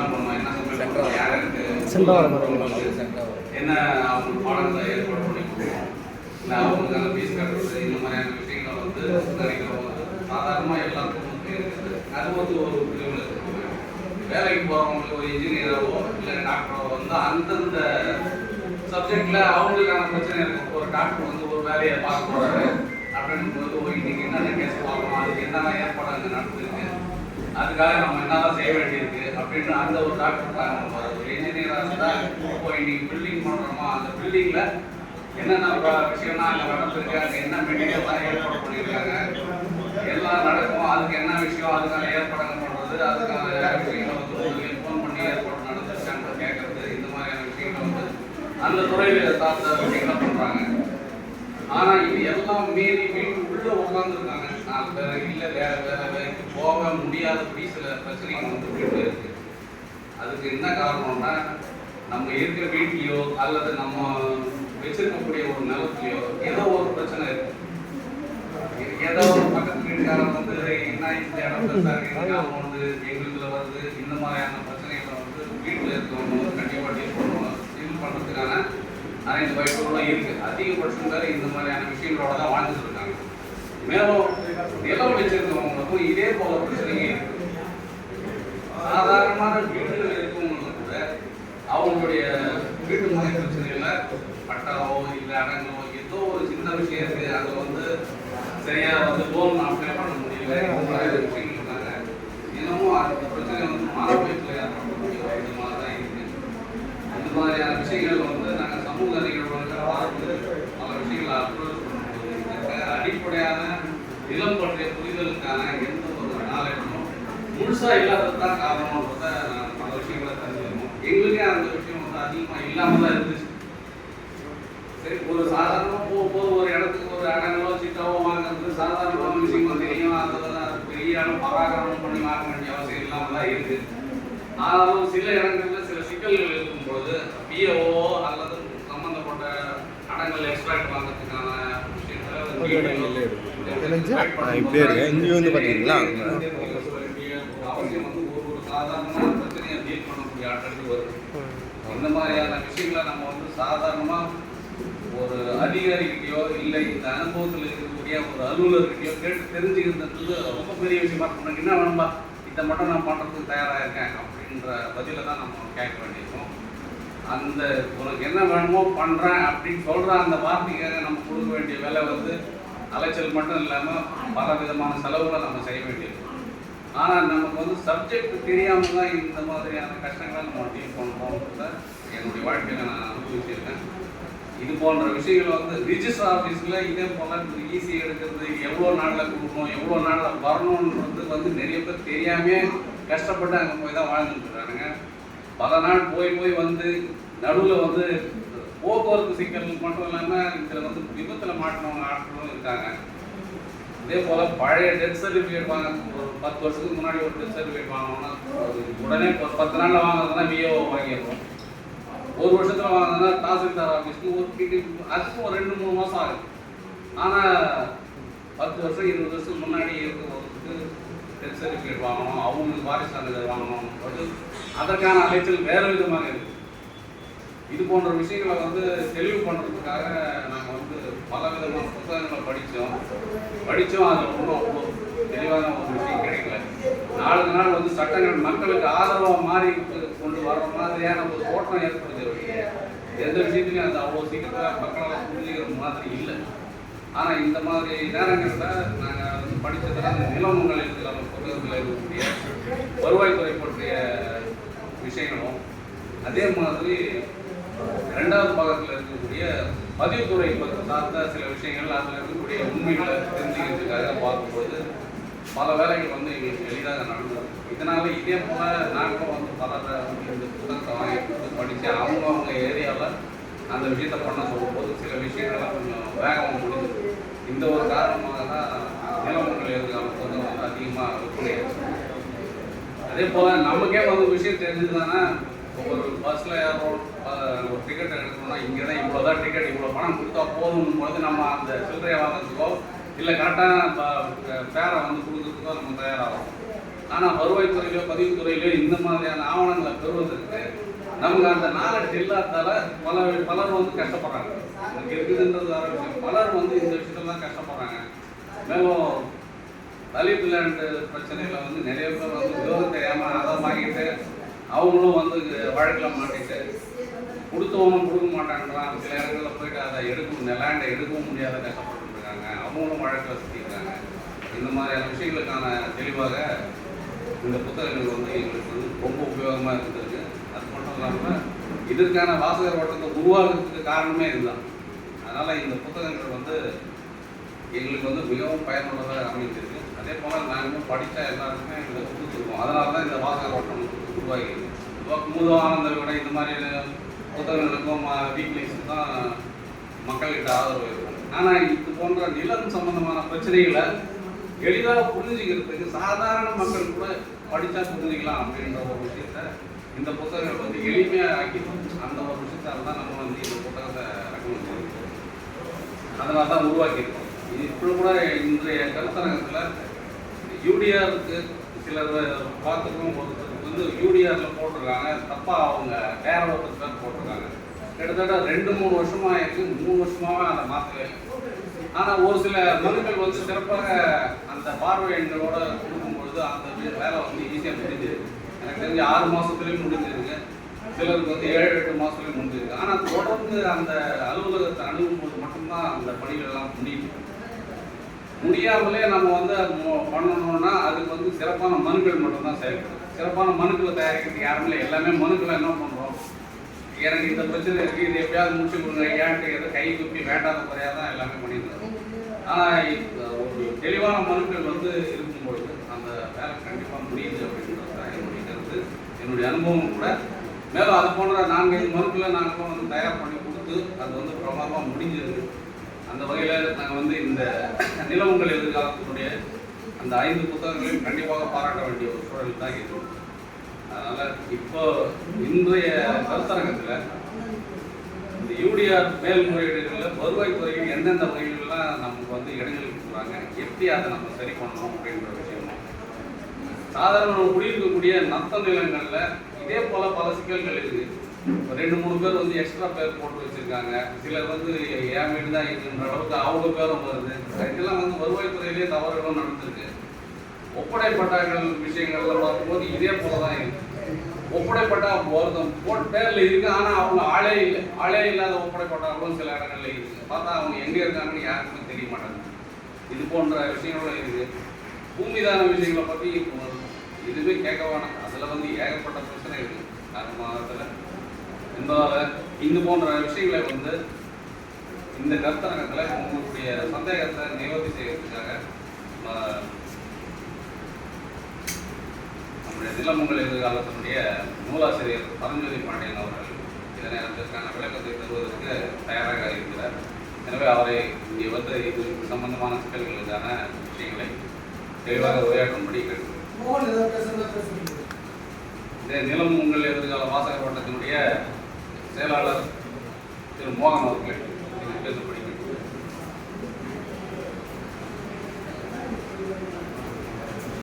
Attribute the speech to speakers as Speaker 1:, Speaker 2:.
Speaker 1: என்ன பண்ணணும் என்ன சமையல் என்ன அவங்க பாடங்களை ஏற்பாடு பண்ணி கொடுக்கணும் இல்லை அவங்களுக்கான ஃபீஸ் கட்டுறது இந்த மாதிரியான விஷயங்களை வந்து நினைக்கிறவங்க சாதாரணமாக எல்லாருக்கும் வந்து இருக்குது. அது வந்து ஒரு பிரிவில் வேலைக்கு போகிறவங்களுக்கு ஒரு இன்ஜினியராகவோ இல்லை டாக்டரோ வந்து அந்தந்த சப்ஜெக்டில் அவங்களுக்கான பிரச்சனை இருக்கும். ஒரு டாக்டர் வந்து ஒரு வேலையை பார்க்க போகிறாரு அப்படின்னு போது இன்னைக்கு என்னென்ன கேஸ் பார்க்கணும்? அதுக்கு என்னென்ன ஏற்பாடு அங்கே நடந்திருக்கு? அதுக்காக நம்ம என்னதான் செய்ய வேண்டியிருக்கு? அப்படின்னு அந்த ஒரு டாக்டர் தான் ஒரு இன்ஜினியராக இருந்தால் இப்போ இன்னைக்கு பில்டிங் பண்ணுறோமா அந்த பில்டிங்கில் என்னென்ன விஷயம்னா அங்கே நடந்திருக்கு? அங்கே என்ன மெட்டீரியல்லாம் ஏற்பாடு பண்ணியிருக்காங்க எல்லாம் நடக்கும். அதுக்கு என்ன விஷயம்? அதுக்கான ஏற்பாடுகள் பண்ணுறது அதுக்கான விஷயங்களை வந்து உங்களுக்கு ஃபோன் பண்ணி ஏற்பாடு நடந்துருக்கான்னு கேட்கறது இந்த மாதிரியான விஷயங்களை வந்து அந்த துறையில் சார்ந்த விஷயங்களை பண்ணுறாங்க ஆனால் இது எல்லாம் மீறி வீட்டுக்குள்ள உட்காந்துருக்காங்க நான் இல்லை வேறு வேறு வேலைக்கு போக முடியாதபடி சில பிரச்சனைகள் வந்து இருக்குது அதுக்கு என்ன காரணம்னா நம்ம இருக்கிற வீட்லயோ அல்லது நம்ம வச்சிருக்கக்கூடிய ஒரு நிலத்துலயோ ஏதோ ஒரு பிரச்சனை இருக்கு. ஏதோ ஒரு பக்கத்து வீட்டுக்காரன் வந்து என்ன இந்த இடம் பெருசா இருக்கு வந்து? எங்களுக்குள்ள வருது. இந்த மாதிரியான பிரச்சனைகளை வந்து வீட்டுல இருக்கிறவங்க வந்து கண்டிப்பா டீல் பண்ணுவாங்க. டீல் பண்றதுக்கான அனைத்து வாய்ப்புகளும் இருக்கு. அதிகபட்சம் பேர் இந்த மாதிரியான விஷயங்களோட தான் வாழ்ந்துட்டு இருக்காங்க. மேலும் நிலம் வச்சிருக்கிறவங்களுக்கும் இதே போல பிரச்சனைகள் இருக்கு. சாதாரணமான வீடுகள் அவங்களுடைய வீட்டு முறை பிரச்சனையில பட்டாவோ இல்லை அடங்கோ ஏதோ ஒரு சின்ன விஷயம் அதை வந்து சரியாக வந்து லோன் அப்ளை பண்ண முடியல. இந்த மாதிரி இருக்காங்க இன்னமும் அந்த பிரச்சனை வந்து மாணவர்களுக்கு இந்த மாதிரி தான் இருக்குது இந்த மாதிரியான விஷயங்கள் வந்து நாங்கள் சமூக நிகழ்வுகள் பார்த்து பல விஷயங்களை அப்ரோச் பண்ணும்போது அடிப்படையான இளம் பற்றிய புரிதலுக்கான எந்த ஒரு நாளைக்கும் முழுசாக இல்லாதது தான் காரணம்ன்றத நான் பல விஷயங்களை தெரிஞ்சு எங்களுக்கே அந்த விஷயம் வந்து அதிகமாக இல்லாமல் தான் இருந்துச்சு சரி ஒரு சாதாரணமாக போக போது ஒரு இடத்துக்கு ஒரு அடங்களோ சிட்டாவோ வாங்குறது சாதாரணமான விஷயமா தெரியும் அதெல்லாம் பெரிய அளவு பராகரமம் பண்ணி வாங்க வேண்டிய அவசியம் இல்லாமல் தான் இருக்கு ஆனாலும் சில இடங்கள்ல சில சிக்கல்கள் இருக்கும்போது பிஏஓ அல்லது சம்பந்தப்பட்ட அடங்கல் எக்ஸ்ட்ராக்ட் வாங்குறதுக்கான
Speaker 2: இப்படியே இருக்கு. இங்க வந்து பாத்தீங்களா?
Speaker 1: அவசியம் வந்து ஒரு ஒரு சாதாரணமான ஆட்களுக்கு வருது. இந்த மாதிரியான விஷயங்களை நம்ம வந்து சாதாரணமா ஒரு அதிகாரிகிட்டயோ இல்லை இந்த அனுபவத்தில் இருக்கக்கூடிய ஒரு அலுவலர்கிட்டயோ கேட்டு தெரிஞ்சுக்கிறது ரொம்ப பெரிய விஷயமா இருக்கும். என்ன வேணும்பா? இதை மட்டும் நான் பண்ணுறதுக்கு தயாராக இருக்கேன் அப்படின்ற பதில தான் நம்ம கேட்க வேண்டியிருக்கும். அந்த உனக்கு என்ன வேணுமோ பண்ணுறேன் அப்படின்னு சொல்கிற அந்த வார்த்தைக்காக நம்ம கொடுக்க வேண்டிய வேலை வந்து அலைச்சல் மட்டும் இல்லாமல் பல விதமான செலவுகளை நம்ம செய்ய வேண்டியிருக்கும். ஆனால் நமக்கு வந்து சப்ஜெக்ட் தெரியாமல் தான் இந்த மாதிரியான கஷ்டங்களை நம்ம டீல் பண்ணுறோம்ன்றத என்னுடைய வாழ்க்கையில் நான் அனுபவிச்சிருக்கேன். இது போன்ற விஷயங்கள் வந்து ரிஜிஸ்டர் ஆஃபீஸில் இதே போல் ஈஸி எடுக்கிறது எவ்வளோ நாளில் கொடுக்கணும் எவ்வளோ நாளில் வரணுன்றது வந்து நிறைய பேர் தெரியாமே கஷ்டப்பட்டு அங்கே போய் தான் வாழ்ந்துட்டு பல நாள் போய் போய் வந்து நடுவில் வந்து போக்குவரத்து சிக்கல் மட்டும் இல்லாமல் இதில் வந்து விபத்தில் மாட்டினவங்க ஆட்களும் இருக்காங்க. அதே போல் பழைய டெத் சர்டிஃபிகேட் வாங்க ஒரு பத்து வருஷத்துக்கு முன்னாடி ஒரு டெத் சர்டிஃபிகேட் வாங்கினோம்னா அது உடனே இப்போ பத்து நாளில் வாங்குறதுனா விஓ வாங்கிடுறோம். ஒரு வருஷத்தில் வாங்கினா தாசில்தார் ஆஃபீஸ்க்கு ஒரு கிட்டி அதுக்கும் ஒரு ரெண்டு மூணு மாதம் ஆகுது. ஆனால் பத்து வருஷம் இருபது வருஷத்துக்கு முன்னாடி இருக்கிறவங்களுக்கு டெத் சர்டிஃபிகேட் வாங்கணும் அவங்களுக்கு வாரிசு சான்றிதழ் வாங்கணும். அதற்கான அலைச்சல் வேறு விதமாக இருக்குது இது போன்ற விஷயங்களை வந்து தெளிவு பண்ணுறதுக்காக நாங்கள் வந்து பல விதமான புத்தகங்களை படித்தோம் படித்தோம் அதில் ஒன்றும் அவ்வளோ தெளிவான ஒரு விஷயம் கிடைக்கல. நாளுக்கு நாள் வந்து சட்டங்கள் மக்களுக்கு ஆதரவாக மாறி கொண்டு வர்ற மாதிரியான ஒரு தோற்றம் ஏற்படுது எந்த விஷயத்துலையும் அது அவ்வளோ சீக்கிரத்தில் மக்களால் புரிஞ்சுக்கிற மாதிரி இல்லை. ஆனால் இந்த மாதிரி நேரங்களில் நாங்கள் வந்து படித்ததில் அந்த நிலமங்கள் இருக்கிற புத்தகத்தில் இருக்கக்கூடிய வருவாய்த்துறை பற்றிய விஷயங்களும் அதே மாதிரி ரெண்டாவது பாகத்தில் இருக்கக்கூடிய பதிவுத்துறை பற்றி சார்ந்த சில விஷயங்கள் அதில் இருக்கக்கூடிய உண்மைகளை தெரிஞ்சுக்கிறதுக்காக பார்க்கும்போது பல வேலைகள் வந்து எங்களுக்கு எளிதாக நடந்தது. இதனால இதே போல நாங்களும் வந்து பல இந்த புத்தகத்தை வாங்கி கொடுத்து படித்து அவங்க அவங்க ஏரியாவில் அந்த விஷயத்தை பண்ண சொல்லும்போது சில விஷயங்கள்லாம் கொஞ்சம் வேகமாக முடிஞ்சது. இந்த ஒரு காரணமாக தான் நிலமங்கள் இருக்கிற புத்தகம் வந்து அதிகமாக விற்பனையாச்சு அதே போல நமக்கே வந்து விஷயம் விஷயம் தெரிஞ்சதுன்னா ஒரு பஸ்ல ஏறோம் ஒரு டிக்கெட் எடுக்கணும்னா இங்கே தான் இவ்வளோ தான் டிக்கெட் இவ்வளோ பணம் கொடுத்தா போதும் பொழுது நம்ம அந்த சில்லறையை வாங்கிறதுக்கோ இல்லை கரெக்டான பேரை வந்து கொடுக்கறதுக்கோ நம்ம தயாராகும் ஆனால் வருவாய்த்துறையிலோ பதிவுத்துறையிலோ இந்த மாதிரியான ஆவணங்களை பெறுவதற்கு நமக்கு அந்த நாலேஜ் இல்லாதால பல பலர் வந்து கஷ்டப்படுறாங்க. நமக்கு இருக்குதுன்றது வேற விஷயம். பலர் வந்து இந்த விஷயத்துல கஷ்டப்படுறாங்க. மேலும் தலித் லேண்டு பிரச்சனையில் வந்து நிறைய பேர் வந்து விவரம் தெரியாமல் அதை வாங்கிட்டு அவங்களும் வந்து வழக்கில் மாட்டிட்டு கொடுத்தவனும் கொடுக்க மாட்டாங்களாம் சில இடங்களில் போயிட்டு அதை எடுக்கும் இந்த எடுக்கவும் முடியாத கஷ்டப்பட்டு இருக்காங்க அவங்களும் வழக்கில் சுற்றிருக்காங்க இந்த மாதிரியான விஷயங்களுக்கான தெளிவாக இந்த புத்தகங்கள் வந்து எங்களுக்கு வந்து ரொம்ப உபயோகமாக இருந்திருக்கு அது மட்டும் இல்லாமல் இதற்கான வாசகர் வட்டத்தை உருவாகிறதுக்கு காரணமே இதுதான். அதனால் இந்த புத்தகங்கள் வந்து எங்களுக்கு வந்து மிகவும் பயனுள்ளதாக அமைஞ்சிருக்கு அதே போல் நாங்கள் படித்த எல்லாருக்குமே இதை கொடுத்துருக்கோம். அதனால தான் இந்த வாசகர் வட்டம் உருவாகிருக்கு இப்போ குமுதம் விட இந்த மாதிரி புத்தகங்களுக்கும் வீக்லிஸ் தான் மக்கள்கிட்ட ஆதரவு இருக்கும். ஆனால் இது போன்ற நிலம் சம்பந்தமான பிரச்சனைகளை எளிதாக புரிஞ்சுக்கிறதுக்கு சாதாரண மக்கள் கூட படித்தா புரிஞ்சுக்கலாம் அப்படின்ற ஒரு விஷயத்த இந்த புத்தகங்கள் வந்து எளிமையாக ஆக்கி அந்த ஒரு விஷயத்தால தான் நம்ம வந்து இந்த புத்தகத்தை ரெக்கமெண்ட் பண்ணியிருக்கோம் அதனால தான் உருவாக்கியிருக்கோம். இப்போ கூட இன்றைய கருத்தரங்கத்தில் யூடிஆருக்கு சிலர் பார்த்துக்கும் ஒருத்தருக்கு வந்து யூடிஆரில் போட்டிருக்காங்க. தப்பாக அவங்க வேற ஒருத்தர் போட்டிருக்காங்க. கிட்டத்தட்ட ரெண்டு மூணு வருஷமாக ஆயிடுச்சு. மூணு வருஷமாவே அதை மாற்றவே இல்லை. ஆனால் ஒரு சில மனுக்கள் வந்து சிறப்பாக அந்த பார்வை எண்களோட கொடுக்கும்பொழுது அந்த வேலை வந்து ஈஸியாக முடிஞ்சிருக்கு. எனக்கு தெரிஞ்சு ஆறு மாதத்துலேயும் முடிஞ்சிருக்கு. சிலருக்கு வந்து ஏழு எட்டு மாதத்துலேயும் முடிஞ்சிருக்கு. ஆனால் தொடர்ந்து அந்த அலுவலகத்தை அணுகும்போது மட்டும்தான் அந்த பணிகள் எல்லாம் முடியும் முடியாமலே நம்ம வந்து அது பண்ணணும்னா அதுக்கு வந்து சிறப்பான மனுக்கள் மட்டும்தான் செயல்படும் சிறப்பான மனுக்களை தயாரிக்கிறதுக்கு யாருமே இல்லை. எல்லாமே மனுக்களை என்ன பண்ணுறோம்? எனக்கு இந்த பிரச்சனை இருக்குது இது எப்படியாவது முடிச்சு கொடுங்க. ஏன்ட்டு எதை கை குப்பி வேண்டாத குறையாக தான் எல்லாமே பண்ணியிருந்தோம் ஆனால் ஒரு தெளிவான மனுக்கள் வந்து இருக்கும்பொழுது அந்த வேலை கண்டிப்பாக முடியுது அப்படின்றது தான் என்னுடைய கருத்து. என்னுடைய அனுபவம் கூட. மேலும் அது போன்ற நான்கைந்து மனுக்களை நாங்களும் வந்து தயார் பண்ணி கொடுத்து அது வந்து பிரமாதமாக முடிஞ்சிருக்கு. அந்த வகையில் நாங்கள் வந்து இந்த நிலவுங்கள் எதிர்காலத்தினுடைய அந்த ஐந்து புத்தகங்களையும் கண்டிப்பாக பாராட்ட வேண்டிய ஒரு சூழல் தான் இது. அதனால் இப்போ இன்றைய கருத்தரங்கத்தில் இந்த யூடிஆர் மேல்முறையீடுகளில் வருவாய்த்துறையில் எந்தெந்த வகைகளெல்லாம் நமக்கு வந்து இடங்கள் கொடுக்குறாங்க எப்படி அதை நம்ம சரி பண்ணணும் அப்படின்ற விஷயம். சாதாரண குடியிருக்கக்கூடிய நத்த நிலங்களில் இதே போல் பல சிக்கல்கள் இருக்குது ரெண்டு மூணு பேர் வந்து எக்ஸ்ட்ரா பேர் போட்டு வச்சிருக்காங்க. சிலர் வந்து ஏன் வீடு தான் இருக்குன்ற அளவுக்கு அவங்க பேரும் வருது. இதெல்லாம் வந்து வருவாய்த்துறையிலே தவறுகளும் நடந்திருக்கு. ஒப்படைப்பட்டாக்கள் விஷயங்கள்ல பார்க்கும்போது இதே போல தான் இருக்கு. ஒப்படைப்பட்டா ஒருத்தன் போட்ட இருக்கு ஆனா அவங்க ஆளே இல்லை. ஆளே இல்லாத ஒப்படைப்பட்டாக்களும் சில இடங்கள்ல இருக்கு. பார்த்தா அவங்க எங்க இருக்காங்கன்னு யாருக்குமே தெரிய மாட்டாங்க இது போன்ற விஷயங்களும் இருக்கு. பூமிதான விஷயங்களை பத்தி இதுவே கேட்க வேணாம். அதுல வந்து ஏகப்பட்ட பிரச்சனை இருக்கு. அந்த மாதத்துல இந்த இந்த போன்ற விஷயங்களை வந்து இந்த கருத்தரங்கத்துல உங்களுடைய சந்தேகத்தை நிவர்த்தி செய்யறதுக்காக ம- நம்முடைய நிலமங்கல் எதிர்காலத்தினுடைய நூலாசிரியர் பரஞ்சோதி பாண்டியன் அவர்கள் இதனை அதற்கான விளக்கத்தை தருவதற்கு தயாராக இருக்கிறார். எனவே அவரை இங்கே வந்து இது சம்பந்தமான சிக்கல்களுக்கான விஷயங்களை தெளிவாக உரையாற்றும்படி கேட்கிறேன் இந்த நிலம் உங்கள் எதிர்கால வாசகர் வட்டத்தினுடைய செயலாளர் திரு மோகன் அவர்கள் இதில்